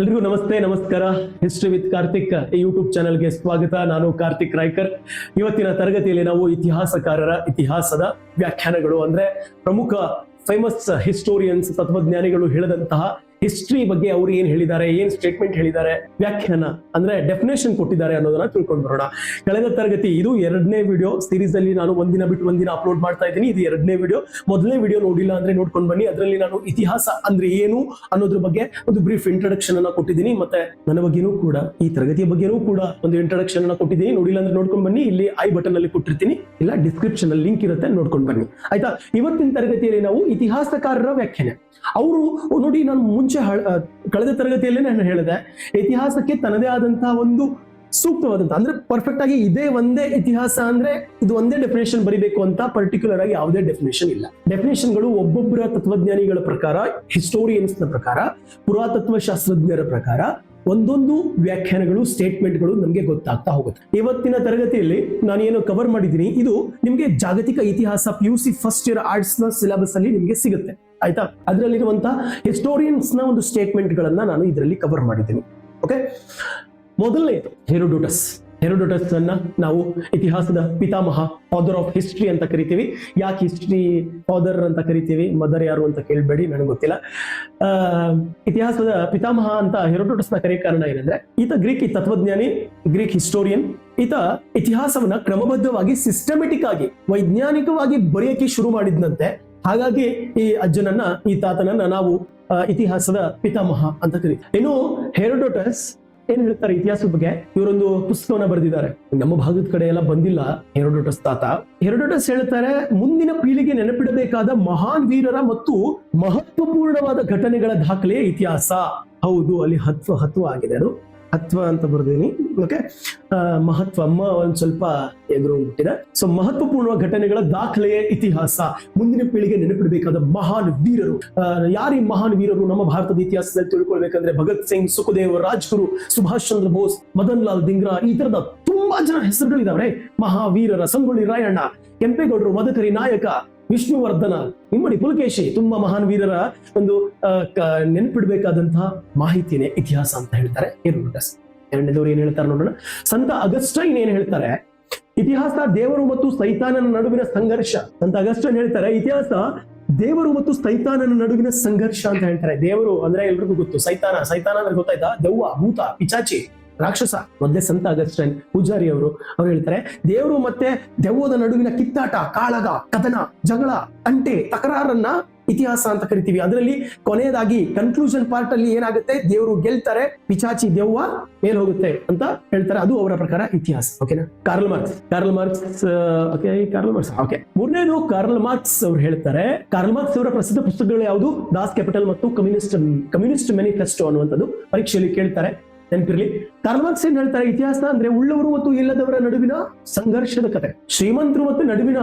ಎಲ್ರಿಗೂ ನಮಸ್ತೆ, ನಮಸ್ಕಾರ. ಹಿಸ್ಟ್ರಿ ವಿತ್ ಕಾರ್ತಿಕ್, ಈ ಯೂಟ್ಯೂಬ್ ಚಾನೆಲ್ಗೆ ಸ್ವಾಗತ. ನಾನು ಕಾರ್ತಿಕ್ ರಾಯ್ಕರ್. ಇವತ್ತಿನ ತರಗತಿಯಲ್ಲಿ ನಾವು ಇತಿಹಾಸಕಾರರ ಇತಿಹಾಸದ ವ್ಯಾಖ್ಯಾನಗಳು ಅಂದ್ರೆ ಪ್ರಮುಖ ಫೇಮಸ್ ಹಿಸ್ಟೋರಿಯನ್ಸ್ ತತ್ವಜ್ಞಾನಿಗಳು ಹೇಳಿದಂತಹ ಹಿಸ್ಟ್ರಿ ಬಗ್ಗೆ ಅವ್ರು ಏನ್ ಹೇಳಿದ್ದಾರೆ, ಏನ್ ಸ್ಟೇಟ್ಮೆಂಟ್ ಹೇಳಿದ್ದಾರೆ, ವ್ಯಾಖ್ಯಾನ, ಅಂದ್ರೆ ಡೆಫಿನೇಷನ್ ಕೊಟ್ಟಿದ್ದಾರೆ ಅನ್ನೋದನ್ನ ತಿಳ್ಕೊಂಡು ಬರೋಣ. ಕಳೆದ ತರಗತಿ ಇದು ಎರಡನೇ ವಿಡಿಯೋ ಸೀರೀಸ್ ಅಲ್ಲಿ ನಾನು ಒಂದಿನ ಬಿಟ್ಟು ಒಂದಿನ ಅಪ್ಲೋಡ್ ಮಾಡ್ತಾ ಇದ್ದೀನಿ. ಇದು ಎರಡನೇ ವಿಡಿಯೋ ಮೊದಲನೇ ವಿಡಿಯೋ ನೋಡಿಲ್ಲ ಅಂದ್ರೆ ನೋಡ್ಕೊಂಡು ಬನ್ನಿ. ಅದರಲ್ಲಿ ನಾನು ಇತಿಹಾಸ ಅಂದ್ರೆ ಏನು ಅನ್ನೋದ್ರ ಬಗ್ಗೆ ಒಂದು ಬ್ರೀಫ್ ಇಂಟ್ರಡಕ್ಷನ್ ಅನ್ನ ಕೊಟ್ಟಿದ್ದೀನಿ. ಮತ್ತೆ ನನ್ನ ಬಗ್ಗೆನೂ ಕೂಡ, ಈ ತರಗತಿಯ ಬಗ್ಗೆನೂ ಕೂಡ ಒಂದು ಇಂಟ್ರಡಕ್ಷನ್ ಅನ್ನ ಕೊಟ್ಟಿದ್ದೀನಿ. ನೋಡಿಲ್ಲ ಅಂದ್ರೆ ನೋಡ್ಕೊಂಡು ಬನ್ನಿ. ಇಲ್ಲಿ ಐ ಬಟನ್ ಅಲ್ಲಿ ಕೊಟ್ಟಿರ್ತೀನಿ. ಇಲ್ಲ ಡಿಸ್ಕ್ರಿಪ್ಷನ್ ಅಲ್ಲಿ ಲಿಂಕ್ ಇರುತ್ತೆ, ನೋಡ್ಕೊಂಡು ಬನ್ನಿ. ಆಯ್ತಾ? ಇವತ್ತಿನ ತರಗತಿಯಲ್ಲಿ ನಾವು ಇತಿಹಾಸಕಾರರ ವ್ಯಾಖ್ಯಾನ. ಅವರು, ನೋಡಿ, ನಾನು ಮುಂಚೆ ಕಳೆದ ತರಗತಿಯಲ್ಲೇ ನಾನು ಹೇಳಿದೆ, ಇತಿಹಾಸಕ್ಕೆ ತನ್ನದೇ ಆದಂತಹ ಒಂದು ಸೂಕ್ತವಾದಂತ ಅಂದ್ರೆ ಪರ್ಫೆಕ್ಟ್ ಆಗಿ ಇದೇ ಒಂದೇ ಇತಿಹಾಸ ಅಂದ್ರೆ ಇದು ಒಂದೇ ಡೆಫಿನೇಷನ್ ಬರಿಬೇಕು ಅಂತ ಪರ್ಟಿಕ್ಯುಲರ್ ಆಗಿ ಯಾವುದೇ ಡೆಫಿನೇಷನ್ ಇಲ್ಲ. ಡೆಫಿನೇಷನ್ಗಳು ಒಬ್ಬೊಬ್ಬರ ತತ್ವಜ್ಞಾನಿಗಳ ಪ್ರಕಾರ ಹಿಸ್ಟೋರಿಯನ್ಸ್ ಪ್ರಕಾರ ಪುರಾತತ್ವ ಶಾಸ್ತ್ರಜ್ಞರ ಪ್ರಕಾರ ಒಂದೊಂದು ವ್ಯಾಖ್ಯಾನಗಳು ಸ್ಟೇಟ್ಮೆಂಟ್ಗಳು ನಮಗೆ ಗೊತ್ತಾಗ್ತಾ ಹೋಗುತ್ತೆ. ಇವತ್ತಿನ ತರಗತಿಯಲ್ಲಿ ನಾನು ಏನು ಕವರ್ ಮಾಡಿದ್ದೀನಿ, ಇದು ನಿಮಗೆ ಜಾಗತಿಕ ಇತಿಹಾಸ P U C first year ಆರ್ಟ್ಸ್ನ syllabus ಅಲ್ಲಿ ನಿಮಗೆ ಸಿಗುತ್ತೆ. ಆಯ್ತಾ? ಅದರಲ್ಲಿರುವಂತ ಹಿಸ್ಟೋರಿಯನ್ಸ್ನ ಒಂದು ಸ್ಟೇಟ್ಮೆಂಟ್ ಗಳನ್ನ ನಾನು ಇದರಲ್ಲಿ ಕವರ್ ಮಾಡಿದ್ದೀನಿ. ಓಕೆ ಮೊದಲನೇದು ಹೆರೋಡೋಟಸ್ ಹೆರೋಡೋಟಸ್ ಅನ್ನ ನಾವು ಇತಿಹಾಸದ ಪಿತಾಮಹ ಫಾದರ್ ಆಫ್ ಹಿಸ್ಟ್ರಿ ಅಂತ ಕರಿತೀವಿ. ಯಾಕೆ ಹಿಸ್ಟ್ರಿ ಫಾದರ್ ಅಂತ ಕರಿತೀವಿ? ಮದರ್ ಯಾರು ಅಂತ ಕೇಳಬೇಡಿ, ನನಗೆ ಗೊತ್ತಿಲ್ಲ. ಇತಿಹಾಸದ ಪಿತಾಮಹ ಅಂತ ಹೆರೋಡೋಟಸ್ನ ಕರೆಯ ಕಾರಣ ಏನಂದ್ರೆ, ಈತ ಗ್ರೀಕ್ ತತ್ವಜ್ಞಾನಿ, ಗ್ರೀಕ್ ಹಿಸ್ಟೋರಿಯನ್ ಈತ ಇತಿಹಾಸವನ್ನ ಕ್ರಮಬದ್ಧವಾಗಿ ಸಿಸ್ಟಮೆಟಿಕ್ ಆಗಿ, ವೈಜ್ಞಾನಿಕವಾಗಿ ಬರೆಯಕ್ಕೆ ಶುರು ಮಾಡಿದ್ನಂತೆ. ಹಾಗಾಗಿ ಈ ಅಜ್ಜನನ್ನ, ಈ ತಾತನನ್ನ ನಾವು ಇತಿಹಾಸದ ಪಿತಾಮಹ ಅಂತ ಕರೀತೀವಿ. ಇನ್ನು ಹೆರೋಡೋಟಸ್ ಏನ್ ಹೇಳ್ತಾರೆ ಇತಿಹಾಸದ ಬಗ್ಗೆ? ಇವರೊಂದು ಪುಸ್ತಕವನ್ನ ಬರೆದಿದ್ದಾರೆ. ನಮ್ಮ ಭಾಗದ ಕಡೆ ಎಲ್ಲ ಬಂದಿಲ್ಲ. ಹೆರೋಡೋಟಸ್ ತಾತ. ಹೆರೋಡೋಟಸ್ ಹೇಳ್ತಾರೆ, ಮುಂದಿನ ಪೀಳಿಗೆ ನೆನಪಿಡಬೇಕಾದ ಮಹಾನ್ ವೀರರ ಮತ್ತು ಮಹತ್ವಪೂರ್ಣವಾದ ಘಟನೆಗಳ ದಾಖಲೆಯ ಇತಿಹಾಸ. ಹೌದು, ಅಲ್ಲಿ ಹತ್ವ ಹತ್ವ ಆಗಿದೆ ಅದು. ಹತ್ವ ಅಂತ ಬರ್ದೀನಿ. ಓಕೆ ಮಹತ್ವ, ಅಮ್ಮ ಒಂದ್ ಸ್ವಲ್ಪ ಎದುರು ಬಿಟ್ಟಿದೆ ಸೊ ಮಹತ್ವಪೂರ್ಣ ಘಟನೆಗಳ ದಾಖಲೆಯ ಇತಿಹಾಸ, ಮುಂದಿನ ಪೀಳಿಗೆ ನೆನಪಿಡಬೇಕಾದ ಮಹಾನ್ ವೀರರು. ಯಾರು ಮಹಾನ್ ವೀರರು ನಮ್ಮ ಭಾರತದ ಇತಿಹಾಸದಲ್ಲಿ ತಿಳ್ಕೊಳ್ಬೇಕಂದ್ರೆ ಭಗತ್ ಸಿಂಗ್, ಸುಖದೇವ್, ರಾಜ್ಗುರು, ಸುಭಾಷ್ ಚಂದ್ರ ಬೋಸ್, ಮದನ್ ಲಾಲ್ ದಿಂಗ್ರಾ, ಈ ತರದ ತುಂಬಾ ಜನ ಹೆಸರುಗಳಿದಾವ್ರೆ. ಮಹಾವೀರರ ಸಂಗೊಳ್ಳಿ ರಾಯಣ್ಣ, ಕೆಂಪೇಗೌಡರು, ಮದಕರಿ ನಾಯಕ ವಿಷ್ಣುವರ್ಧನ, ಇಮ್ಮಡಿ ಪುಲಕೇಶಿ, ತುಂಬಾ ಮಹಾನ್ ವೀರರ ಒಂದು ನೆನ್ಪಿಡ್ಬೇಕಾದಂತಹ ಮಾಹಿತಿನೇ ಇತಿಹಾಸ ಅಂತ ಹೇಳ್ತಾರೆ ಹೆರೋಡೋಟಸ್ ಎರಡನೇದವ್ರು ಏನ್ ಹೇಳ್ತಾರೆ ನೋಡೋಣ. ಸಂತ ಅಗಸ್ಟೈನ್ ಏನ್ ಹೇಳ್ತಾರೆ? ಇತಿಹಾಸ ದೇವರು ಮತ್ತು ಸೈತಾನನ ನಡುವಿನ ಸಂಘರ್ಷ. ಸಂತ ಅಗಸ್ಟೈನ್ ಹೇಳ್ತಾರೆ, ಇತಿಹಾಸ ದೇವರು ಮತ್ತು ಸೈತಾನನ ನಡುವಿನ ಸಂಘರ್ಷ ಅಂತ ಹೇಳ್ತಾರೆ. ದೇವರು ಅಂದ್ರೆ ಎಲ್ರಿಗೂ ಗೊತ್ತು. ಸೈತಾನ ಸೈತಾನ ಅಂದ್ರೆ ಗೊತ್ತಾಯ್ತಾ? ದೆವ್ವ, ಭೂತ, ಪಿಚಾಚಿ. ರಾಕ್ಷಸ ಮೊದಲೇ ಸಂತ ಅಗಸ್ಟೈನ್ ಪೂಜಾರಿ ಅವರು, ಅವ್ರು ಹೇಳ್ತಾರೆ, ದೇವರು ಮತ್ತೆ ದೆವ್ವದ ನಡುವಿನ ಕಿತ್ತಾಟ, ಕಾಳಗ, ಕದನ, ಜಗಳ, ಅಂಟೆ, ತಕರಾರನ್ನ ಇತಿಹಾಸ ಅಂತ ಕರಿತೀವಿ. ಅದರಲ್ಲಿ ಕೊನೆಯದಾಗಿ ಕನ್ಕ್ಲೂಷನ್ ಪಾರ್ಟ್ ಅಲ್ಲಿ ಏನಾಗುತ್ತೆ? ದೇವರು ಗೆಲ್ತಾರೆ, ಪಿಚಾಚಿ ದೆವ್ವ ಮೇಲ್ ಹೋಗುತ್ತೆ ಅಂತ ಹೇಳ್ತಾರೆ. ಅದು ಅವರ ಪ್ರಕಾರ ಇತಿಹಾಸ ಓಕೆನಾ Karl Marx Karl Marx okay Karl Marx okay ಮೂರನೇದು ಕಾರ್ಲ್ ಮಾರ್ಕ್ಸ್ ಅವ್ರು ಹೇಳ್ತಾರೆ. ಕಾರ್ಲ್ ಮಾರ್ಕ್ಸ್ ಅವರ ಪ್ರಸಿದ್ಧ ಪುಸ್ತಕಗಳು ಯಾವುದು? ದಾಸ್ ಕ್ಯಾಪಿಟಲ್ ಮತ್ತು ಕಮ್ಯುನಿಸ್ಟ್ ಕಮ್ಯುನಿಸ್ಟ್ ಮ್ಯಾನಿಫೆಸ್ಟೋ ಅನ್ನುವಂಥದ್ದು ಪರೀಕ್ಷೆಯಲ್ಲಿ ಕೇಳ್ತಾರೆ. ನೆನಪಿರ್ಲಿ ಕಾರ್ಲ್ ಸೇನ್ ಹೇಳ್ತಾರೆ ಇತಿಹಾಸ ಅಂದ್ರೆ ಉಳ್ಳವರು ಮತ್ತು ಇಲ್ಲದವರ ನಡುವಿನ ಸಂಘರ್ಷದ ಕತೆ. ಶ್ರೀಮಂತರು ಮತ್ತು ನಡುವಿನ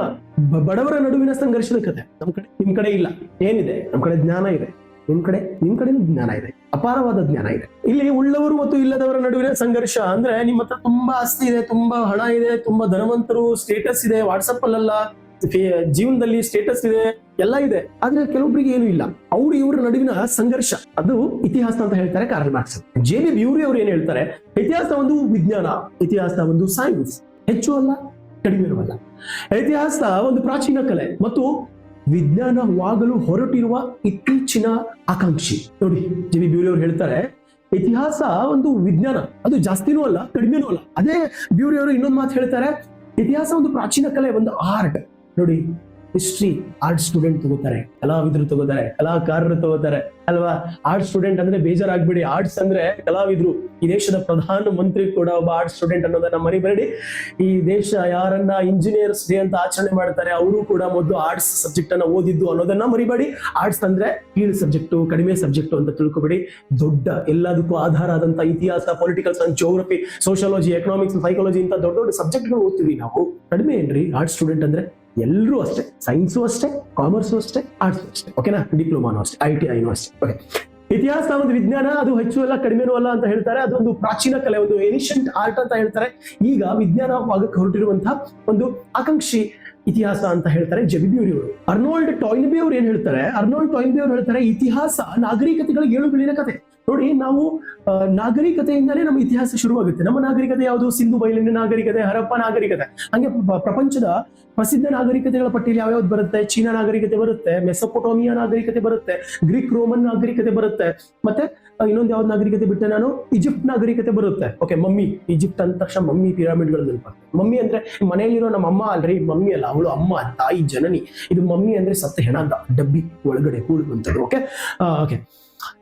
ಬಡವರ ನಡುವಿನ ಸಂಘರ್ಷದ ಕತೆ. ನಮ್ ಕಡೆ, ನಿಮ್ ಕಡೆ ಇಲ್ಲ. ಏನಿದೆ? ನಮ್ ಕಡೆ ಜ್ಞಾನ ಇದೆ. ನಿಮ್ ಕಡೆ, ನಿಮ್ ಕಡೆನೂ ಜ್ಞಾನ ಇದೆ. ಅಪಾರವಾದ ಜ್ಞಾನ ಇದೆ. ಇಲ್ಲಿ ಉಳ್ಳವರು ಮತ್ತು ಇಲ್ಲದವರ ನಡುವಿನ ಸಂಘರ್ಷ ಅಂದ್ರೆ ನಿಮ್ಮ ಹತ್ರ ತುಂಬಾ ಆಸ್ತಿ ಇದೆ, ತುಂಬಾ ಹಣ ಇದೆ, ತುಂಬಾ ಧನವಂತರು ಸ್ಟೇಟಸ್ ಇದೆ ವಾಟ್ಸಪ್ ಅಲ್ಲೆಲ್ಲ ಜೀವನದಲ್ಲಿ ಸ್ಟೇಟಸ್ ಇದೆ, ಎಲ್ಲ ಇದೆ. ಆದ್ರೆ ಕೆಲವೊಬ್ಬರಿಗೆ ಏನು ಇಲ್ಲ. ಅವ್ರು ಇವ್ರ ನಡುವಿನ ಸಂಘರ್ಷ. ಅದು ಇತಿಹಾಸ ಅಂತ ಹೇಳ್ತಾರೆ Karl Marx J B Bury ಅವರು ಏನ್ ಹೇಳ್ತಾರೆ? ಇತಿಹಾಸ ಒಂದು ವಿಜ್ಞಾನ, ಇತಿಹಾಸ ಒಂದು ಸೈನ್ಸ್ ಹೆಚ್ಚು ಅಲ್ಲ, ಕಡಿಮೆ ಅಲ್ಲ. ಇತಿಹಾಸ ಒಂದು ಪ್ರಾಚೀನ ಕಲೆ ಮತ್ತು ವಿಜ್ಞಾನವಾಗಲು ಹೊರಟಿರುವ ಇತ್ತೀಚಿನ ಆಕಾಂಕ್ಷಿ. ನೋಡಿ ಜೆ ಬಿ ಬ್ಯೂರಿ ಅವರು ಹೇಳ್ತಾರೆ, ಇತಿಹಾಸ ಒಂದು ವಿಜ್ಞಾನ. ಅದು ಜಾಸ್ತಿನೂ ಅಲ್ಲ, ಕಡಿಮೆನೂ ಅಲ್ಲ. ಅದೇ ಬ್ಯೂರಿ ಅವರು ಇನ್ನೊಂದು ಮಾತು ಹೇಳ್ತಾರೆ, ಇತಿಹಾಸ ಒಂದು ಪ್ರಾಚೀನ ಕಲೆ, ಒಂದು ಆರ್ಟ್ ನೋಡಿ ಹಿಸ್ಟ್ರಿ ಆರ್ಟ್ ಸ್ಟೂಡೆಂಟ್ ತಗೋತಾರೆ, ಕಲಾವಿದರು ತಗೋತಾರೆ, ಕಲಾಕಾರರು ತಗೋತಾರೆ, ಅಲ್ವಾ? ಆರ್ಟ್ ಸ್ಟೂಡೆಂಟ್ ಅಂದ್ರೆ ಬೇಜಾರಾಗ್ಬೇಡಿ. ಆರ್ಟ್ಸ್ ಅಂದ್ರೆ ಕಲಾವಿದ್ರು. ಈ ದೇಶದ ಪ್ರಧಾನ ಮಂತ್ರಿ ಕೂಡ ಒಬ್ಬ ಆರ್ಟ್ ಸ್ಟೂಡೆಂಟ್ ಅನ್ನೋದನ್ನ ಮರಿಬೇಡಿ. ಈ ದೇಶ ಯಾರನ್ನ ಇಂಜಿನಿಯರ್ಸ್ ಡೇ ಅಂತ ಆಚರಣೆ ಮಾಡ್ತಾರೆ, ಅವರು ಕೂಡ ಮೊದಲು ಆರ್ಟ್ಸ್ ಸಬ್ಜೆಕ್ಟ್ ಅನ್ನ ಓದಿದ್ದು ಅನ್ನೋದನ್ನ ಮರಿಬೇಡಿ. ಆರ್ಟ್ಸ್ ಅಂದ್ರೆ ಕೀಳು ಸಬ್ಜೆಕ್ಟು ಕಡಿಮೆ ಸಬ್ಜೆಕ್ಟು ಅಂತ ತಿಳ್ಕೊಬೇಡಿ. ದೊಡ್ಡ, ಎಲ್ಲದಕ್ಕೂ ಆಧಾರ ಆದಂತ ಇತಿಹಾಸ political science geography sociology economics psychology ಅಂತ ದೊಡ್ಡ ದೊಡ್ಡ ಸಬ್ಜೆಕ್ಟ್ಗಳು ಓದ್ತೀವಿ ನಾವು. ಕಡಿಮೆ ಏನ್ರಿ? ಆರ್ಟ್ ಸ್ಟೂಡೆಂಟ್ ಅಂದ್ರೆ ಎಲ್ಲರೂ ಅಷ್ಟೇ ಸೈನ್ಸು ಅಷ್ಟೇ ಕಾಮರ್ಸು ಅಷ್ಟೇ ಆರ್ಟ್ಸ್ ಅಷ್ಟೇ ಓಕೆನಾ ಡಿಪ್ಲೊಮಾನು ಅಷ್ಟೇ ಐ ಟಿ ಐನು ಅಷ್ಟೇ ಓಕೆ ಇತಿಹಾಸ ಒಂದು ವಿಜ್ಞಾನ, ಅದು ಹೆಚ್ಚು ಅಲ್ಲ, ಕಡಿಮೆನೂ ಅಲ್ಲ ಅಂತ ಹೇಳ್ತಾರೆ ಅದೊಂದು ಪ್ರಾಚೀನ ಕಲೆ, ಒಂದು ಏನಿಷಿಯಂಟ್ ಆರ್ಟ್ ಅಂತ ಹೇಳ್ತಾರೆ. ಈಗ ವಿಜ್ಞಾನವಾಗಕ್ಕೆ ಹೊರಟಿರುವಂತಹ ಒಂದು ಆಕಾಂಕ್ಷಿ ಇತಿಹಾಸ ಅಂತ ಹೇಳ್ತಾರೆ ಜಬಿಬ್ಯೂರಿ ಅವರು. ಅರ್ನೋಲ್ಡ್ ಟಾಯ್ನ್ಬಿ ಅವ್ರು ಏನ್ ಹೇಳ್ತಾರೆ? ಅರ್ನೋಲ್ಡ್ ಟಾಯ್ನ್ಬಿ ಅವ್ರು ಹೇಳ್ತಾರೆ, ಇತಿಹಾಸ ನಾಗರಿಕತೆಗಳ ಏಳು ಬೀಳಿನ ಕತೆ. ನೋಡಿ, ನಾವು ನಾಗರಿಕತೆಯಿಂದಲೇ ನಮ್ಮ ಇತಿಹಾಸ ಶುರುವಾಗುತ್ತೆ. ನಮ್ಮ ನಾಗರಿಕತೆ ಯಾವುದು? ಸಿಂಧು ಬಯಲಿನ ನಾಗರಿಕತೆ, ಹರಪ್ಪ ನಾಗರಿಕತೆ. ಹಂಗೆ ಪ್ರಪಂಚದ ಪ್ರಸಿದ್ಧ ನಾಗರಿಕತೆಗಳ ಪಟ್ಟಿಯಲ್ಲಿ ಯಾವ್ಯಾವ್ದು ಬರುತ್ತೆ? ಚೀನಾ ನಾಗರಿಕತೆ ಬರುತ್ತೆ, ಮೆಸೊಪೊಟೋಮಿಯಾ ನಾಗರಿಕತೆ ಬರುತ್ತೆ, ಗ್ರೀಕ್ ರೋಮನ್ ನಾಗರಿಕತೆ ಬರುತ್ತೆ. ಮತ್ತೆ ಇನ್ನೊಂದು ಯಾವ್ದು ನಾಗರಿಕತೆ ಬಿಟ್ಟೆ ನಾನು? ಈಜಿಪ್ಟ್ ನಾಗರಿಕತೆ ಬರುತ್ತೆ. Okay, mummy. ಈಜಿಪ್ಟ್ ಅಂದ ತಕ್ಷಣ ಮಮ್ಮಿ ಪಿರಾಮಿಡ್ಗಳು ನೆನಪಾಗ್ತದೆ. ಮಮ್ಮಿ ಅಂದ್ರೆ ಮನೆಯಲ್ಲಿರೋ ನಮ್ಮ ಅಮ್ಮ ಅಲ್ರಿ? ಮಮ್ಮಿ ಅಲ್ಲ, ಅವಳು ಅಮ್ಮ, ತಾಯಿ, ಜನನಿ. ಇದು ಮಮ್ಮಿ ಅಂದ್ರೆ ಸತ್ತ ಹೆಣ ಅಂತ ಡಬ್ಬಿ ಒಳಗಡೆ ಕೂಡುವಂಥದ್ದು, ಓಕೆ? ಓಕೆ.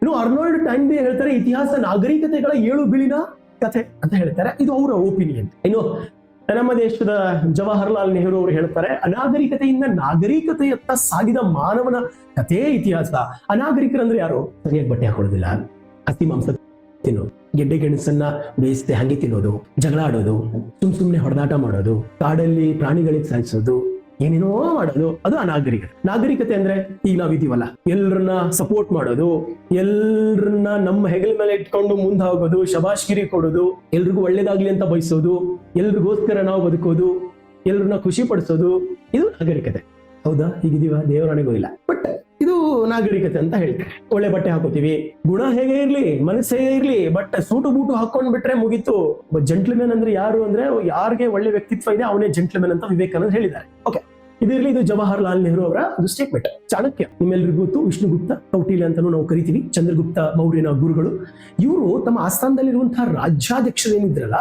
ಇನ್ನು ಅರ್ನಾಲ್ಡ್ ಟೈನ್ಬಿ ಹೇಳ್ತಾರೆ ಇತಿಹಾಸ ನಾಗರಿಕತೆಗಳ ಏಳು ಬಿಳಿನ ಕಥೆ ಅಂತ ಹೇಳ್ತಾರೆ. ಇದು ಅವರ ಒಪಿನಿಯನ್ ಇನ್ನು ನಮ್ಮ ದೇಶದ ಜವಾಹರಲಾಲ್ ನೆಹರು ಅವರು ಹೇಳ್ತಾರೆ, ಅನಾಗರಿಕತೆಯಿಂದ ನಾಗರಿಕತೆಯತ್ತ ಸಾಗಿದ ಮಾನವನ ಕಥೆ ಇತಿಹಾಸ. ಅನಾಗರಿಕರಂದ್ರೆ ಯಾರು? ಸರಿಯಾಗಿ ಬಟ್ಟೆ ಹಾಕೊಳ್ಳೋದಿಲ್ಲ. ಹಸಿ ಮಾಂಸ ತಿನ್ನೋದು, ಗೆಡ್ಡೆ ಗೆಣಸನ್ನ ಬೇಯಿಸದೆ ಹಂಗೆ ತಿನ್ನೋದು, ಜಗಳ ಆಡೋದು, ಸುಮ್ ಸುಮ್ನೆ ಹೊಡೆದಾಟ ಮಾಡೋದು, ಕಾಡಲ್ಲಿ ಪ್ರಾಣಿಗಳಿಗೆ ಸಾಯಿಸೋದು ಏನೇನೋ ಮಾಡೋದು, ಅದು ಅನಾಗರಿಕತೆ ನಾಗರಿಕತೆ ಅಂದ್ರೆ ಈಗ ನಾವಿದೀವಲ್ಲ ಎಲ್ರನ್ನ ಸಪೋರ್ಟ್ ಮಾಡೋದು, ಎಲ್ರನ್ನ ನಮ್ಮ ಹೆಗಲ ಮೇಲೆ ಇಟ್ಕೊಂಡು ಮುಂದೆ ಹೋಗೋದು ಶಬಾಷ್ಗಿರಿ ಕೊಡೋದು, ಎಲ್ರಿಗೂ ಒಳ್ಳೇದಾಗ್ಲಿ ಅಂತ ಬಯಸೋದು, ಎಲ್ರಿಗೋಸ್ಕರ ನಾವು ಬದುಕೋದು, ಎಲ್ರನ್ನ ಖುಷಿ ಪಡಿಸೋದು, ಇದು ನಾಗರಿಕತೆ. ಹೌದಾ? ಈಗಿದೀವ ದೇವರಾಣಿಗೂ ಇಲ್ಲ. ಬಟ್ ಇದು ನಾಗರಿಕತೆ ಅಂತ ಹೇಳ್ತಾರೆ. ಒಳ್ಳೆ ಬಟ್ಟೆ ಹಾಕೋತೀವಿ, ಗುಣ ಹೇಗೆ ಇರ್ಲಿ, ಮನಸ್ಸು ಹೇಗೆ ಇರ್ಲಿ ಬಟ್ ಸೂಟು ಬೂಟು ಹಾಕೊಂಡ್ ಬಿಟ್ರೆ ಮುಗೀತು ಜೆಂಟ್ಲ್ಮೆನ್ ಅಂದ್ರೆ ಯಾರು ಅಂದ್ರೆ, ಯಾರಿಗೆ ಒಳ್ಳೆ ವ್ಯಕ್ತಿತ್ವ ಇದೆ, ಅವನೇ ಜೆಂಟ್ಲ್ಮೆನ್ ಅಂತ ವಿವೇಕಾನಂದ ಹೇಳಿದ್ದಾರೆ. ಓಕೆ ಇದಿರಲಿ, ಇದು ಜವಾಹರಲಾಲ್ ನೆಹರು ಅವರ ಒಂದು ಸ್ಟೇಟ್ಮೆಂಟ್ ಚಾಣಕ್ಯ ನಿಮ್ಮೆಲ್ಲರಿಗೂ ಗೊತ್ತು, ವಿಷ್ಣುಗುಪ್ತ, ಕೌಟಿಲ್ಯ ಅಂತಾನೂ ನಾವು ಕರಿತೀವಿ, ಚಂದ್ರಗುಪ್ತ, ಮೌರ್ಯನ ಗುರುಗಳು. ಇವರು ತಮ್ಮ ಆಸ್ಥಾನದಲ್ಲಿರುವಂತಹ ರಾಜ್ಯಾಧ್ಯಕ್ಷರೇನಿದ್ರಲ್ಲ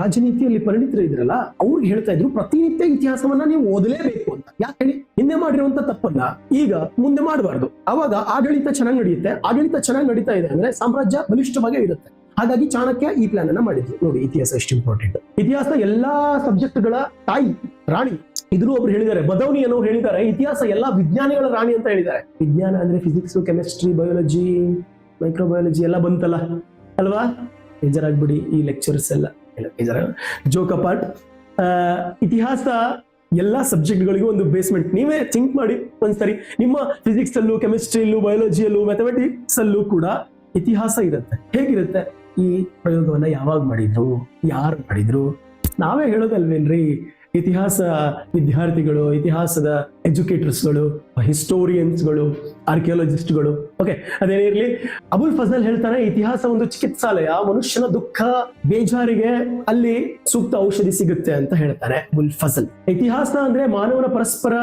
ರಾಜನೀತಿಯಲ್ಲಿ ಪರಿಣಿತರು ಇದ್ರಲ್ಲ ಅವ್ರಿಗೆ ಹೇಳ್ತಾ ಇದ್ರು, ಪ್ರತಿನಿತ್ಯ ಇತಿಹಾಸವನ್ನ ನೀವು ಓದಲೇಬೇಕು ಅಂತ. ಯಾಕೆ ಹೇಳಿ? ಹಿಂದೆ ಮಾಡಿರುವಂತ ತಪ್ಪನ್ನ ಈಗ ಮುಂದೆ ಮಾಡಬಾರ್ದು. ಅವಾಗ ಆಡಳಿತ ಚೆನ್ನಾಗಿ ನಡೆಯುತ್ತೆ. ಆಡಳಿತ ಚೆನ್ನಾಗಿ ನಡೀತಾ ಇದೆ ಅಂದ್ರೆ ಸಾಮ್ರಾಜ್ಯ ಬಲಿಷ್ಠವಾಗಿ ಇರುತ್ತೆ. ಹಾಗಾಗಿ ಚಾಣಕ್ಯ ಈ ಪ್ಲಾನ್ ಅನ್ನ ಮಾಡಿದ್ರು. ನೋಡಿ, ಇತಿಹಾಸ ಎಷ್ಟು ಇಂಪಾರ್ಟೆಂಟ್ ಇತಿಹಾಸ ಎಲ್ಲಾ ಸಬ್ಜೆಕ್ಟ್ಗಳ ತಾಯಿ, ರಾಣಿ ಇದ್ರು ಒಬ್ರು ಹೇಳಿದ್ದಾರೆ. ಬದೌನಿ ಅನ್ನೋ ಹೇಳಿದ್ದಾರೆ. ಇತಿಹಾಸ ಎಲ್ಲಾ ವಿಜ್ಞಾನಿಗಳ ರಾಣಿ ಅಂತ ಹೇಳಿದ್ದಾರೆ. ವಿಜ್ಞಾನ ಅಂದ್ರೆ ಫಿಸಿಕ್ಸ್ ಕೆಮಿಸ್ಟ್ರಿ ಬಯಾಲಜಿ ಮೈಕ್ರೋಬಯಾಲಜಿ ಎಲ್ಲ ಬಂತಲ್ಲ? ಅಲ್ವಾ? ಬೇಜಾರಾಗ್ಬಿಡಿ ಈ ಲೆಕ್ಚರ್ಸ್ ಎಲ್ಲ. ಬೇಜಾರ ಜೋಕ್ ಅಪಾರ್ಟ್ ಇತಿಹಾಸ ಎಲ್ಲಾ ಸಬ್ಜೆಕ್ಟ್ಗಳಿಗೂ ಒಂದು ಬೇಸ್ಮೆಂಟ್ ನೀವೇ ಥಿಂಕ್ ಮಾಡಿ ಒಂದ್ಸರಿ. ನಿಮ್ಮ ಫಿಸಿಕ್ಸ್ ಅಲ್ಲೂ ಕೆಮಿಸ್ಟ್ರಿಯಲ್ಲೂ ಬಯಾಲಜಿಯಲ್ಲೂ ಮ್ಯಾಥಮೆಟಿಕ್ಸ್ ಅಲ್ಲೂ ಕೂಡ ಇತಿಹಾಸ ಇರುತ್ತೆ. ಹೇಗಿರುತ್ತೆ? ಈ ಪ್ರಯೋಗವನ್ನ ಯಾವಾಗ ಮಾಡಿದ್ರು? ಯಾರು ಮಾಡಿದ್ರು? ನಾವೇ ಹೇಳೋದಲ್ವೇನ್ರಿ? ಇತಿಹಾಸ ವಿದ್ಯಾರ್ಥಿಗಳು, ಇತಿಹಾಸದ ಎಜುಕೇಟರ್ಸ್ಗಳು ಹಿಸ್ಟೋರಿಯನ್ಸ್ಗಳು ಆರ್ಕಿಯಾಲಜಿಸ್ಟ್ಗಳು ಓಕೆ ಅದೇನೇ ಇರಲಿ? ಅಬುಲ್ ಫಜಲ್ ಹೇಳ್ತಾನೆ ಇತಿಹಾಸ ಒಂದು ಚಿಕಿತ್ಸಾಲಯ. ಮನುಷ್ಯನ ದುಃಖ ಬೇಜಾರಿಗೆ ಅಲ್ಲಿ ಸೂಕ್ತ ಔಷಧಿ ಸಿಗುತ್ತೆ ಅಂತ ಹೇಳ್ತಾರೆ ಅಬುಲ್ ಫಜಲ್ ಇತಿಹಾಸ ಅಂದ್ರೆ ಮಾನವನ ಪರಸ್ಪರ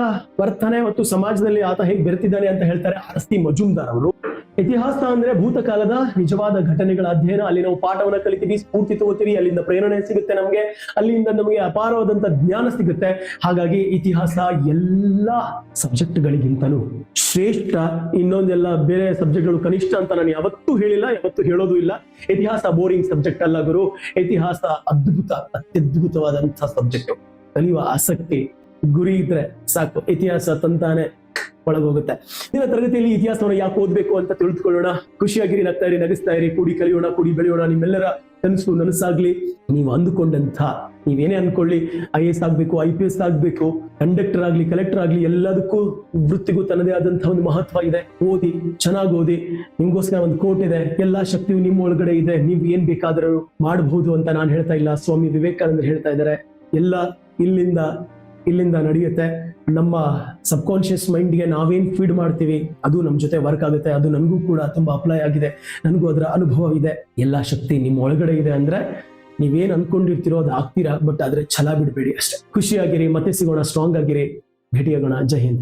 ವರ್ತನೆ ಮತ್ತು ಸಮಾಜದಲ್ಲಿ ಆತ ಹೇಗೆ ಬೆರೆತಿದ್ದಾನೆ ಅಂತ ಹೇಳ್ತಾರೆ ಅಸ್ತಿ ಮಜುಮ್ದಾರ್ ಅವರು. ಇತಿಹಾಸ ಅಂದ್ರೆ ಭೂತಕಾಲದ ನಿಜವಾದ ಘಟನೆಗಳ ಅಧ್ಯಯನ. ಅಲ್ಲಿ ನಾವು ಪಾಠವನ್ನ ಕಲಿತೀವಿ, ಸ್ಫೂರ್ತಿ ತಗೋತೀವಿ, ಅಲ್ಲಿಂದ ಪ್ರೇರಣೆ ಸಿಗುತ್ತೆ ನಮಗೆ, ಅಲ್ಲಿಂದ ನಮಗೆ ಅಪಾರವಾದಂತ ಜ್ಞಾನ ಸಿಗುತ್ತೆ. ಹಾಗಾಗಿ ಇತಿಹಾಸ ಎಲ್ಲಾ ಸಬ್ಜೆಕ್ಟ್ಗಳಿಗಿಂತಲೂ ಶ್ರೇಷ್ಠ. ಇನ್ನೊಂದೆಲ್ಲ ಬೇರೆ ಸಬ್ಜೆಕ್ಟ್ಗಳು ಕನಿಷ್ಠ ಅಂತ ನಾನು ಯಾವತ್ತೂ ಹೇಳಿಲ್ಲ, ಯಾವತ್ತೂ ಹೇಳೋದು ಇಲ್ಲ. ಇತಿಹಾಸ ಬೋರಿಂಗ್ ಸಬ್ಜೆಕ್ಟ್ ಅಲ್ಲ ಗುರು. ಇತಿಹಾಸ ಅದ್ಭುತ ಅತ್ಯದ್ಭುತವಾದಂತಹ ಸಬ್ಜೆಕ್ಟ್. ಕಲಿಯುವ ಆಸಕ್ತಿ ಗುರಿ ಇದ್ರೆ ಸಾಕು. ಇತಿಹಾಸ ತಂತಾನೆ. ಒಳಗೋಗುತ್ತೆ. ದಿನ ತರಗತಿಯಲ್ಲಿ ಇತಿಹಾಸವನ್ನು ಯಾಕೆ ಓದ್ಬೇಕು ಅಂತ ತಿಳಿದುಕೊಳ್ಳೋಣ. ಖುಷಿಯಾಗಿರಿ, ನಗ್ತಾ ಇರಿ, ನಗಿಸ್ತಾ ಇರಿ, ಕೂಡಿ ಕಲಿಯೋಣ, ಕೂಡಿ ಬೆಳೆಯೋಣ. ನಿಮ್ಮೆಲ್ಲರ ಕನಸು, ನನಸಾಗ್ಲಿ. ನೀವು ಅಂದುಕೊಂಡಂತ ನೀವೇನೇ ಅನ್ಕೊಳ್ಳಿ ಐ ಎಸ್ ಆಗ್ಬೇಕು, ಐ ಪಿ ಎಸ್ ಆಗ್ಬೇಕು, ಕಂಡಕ್ಟರ್ ಆಗ್ಲಿ, ಕಲೆಕ್ಟರ್ ಆಗ್ಲಿ, ಎಲ್ಲದಕ್ಕೂ ವೃತ್ತಿಗೂ ತನ್ನದೇ ಆದಂತಹ ಒಂದು ಮಹತ್ವ ಇದೆ. ಓದಿ, ಚೆನ್ನಾಗಿ ಓದಿ, ನಿಮ್ಗೋಸ್ಕರ ಒಂದು ಕೋಟ್ ಇದೆ. ಎಲ್ಲಾ ಶಕ್ತಿಯು ನಿಮ್ಮ ಒಳಗಡೆ ಇದೆ. ನೀವು ಏನ್ ಬೇಕಾದರೂ ಮಾಡಬಹುದು ಅಂತ ನಾನು ಹೇಳ್ತಾ ಇಲ್ಲ. ಸ್ವಾಮಿ ವಿವೇಕಾನಂದರು ಹೇಳ್ತಾ ಇದ್ದಾರೆ. ಎಲ್ಲ ಇಲ್ಲಿಂದ ಇಲ್ಲಿಂದ ನಡೆಯುತ್ತೆ. ನಮ್ಮ ಸಬ್ಕಾನ್ಶಿಯಸ್ ಮೈಂಡ್ಗೆ ನಾವೇನ್ ಫೀಡ್ ಮಾಡ್ತೀವಿ, ಅದು ನಮ್ಮ ಜೊತೆ ವರ್ಕ್ ಆಗುತ್ತೆ, ಅದು ನನಗೂ ಕೂಡ ತುಂಬಾ ಅಪ್ಲೈ ಆಗಿದೆ, ನನಗೂ ಅದರ ಅನುಭವ ಇದೆ. ಎಲ್ಲಾ ಶಕ್ತಿ ನಿಮ್ಮ ಒಳಗಡೆ ಇದೆ ಅಂದ್ರೆ ನೀವೇನ್ ಅನ್ಕೊಂಡಿರ್ತೀರೋ ಅದು ಆಗ್ತೀರಾ ಬಟ್ ಆದ್ರೆ ಛಲ ಬಿಡಬೇಡಿ ಅಷ್ಟೇ. ಖುಷಿಯಾಗಿರಿ, ಮತ್ತೆ ಸಿಗೋಣ ಸ್ಟ್ರಾಂಗ್ ಆಗಿರಿ. ಭೇಟಿಯಾಗೋಣ. ಜೈ ಹಿಂದ್.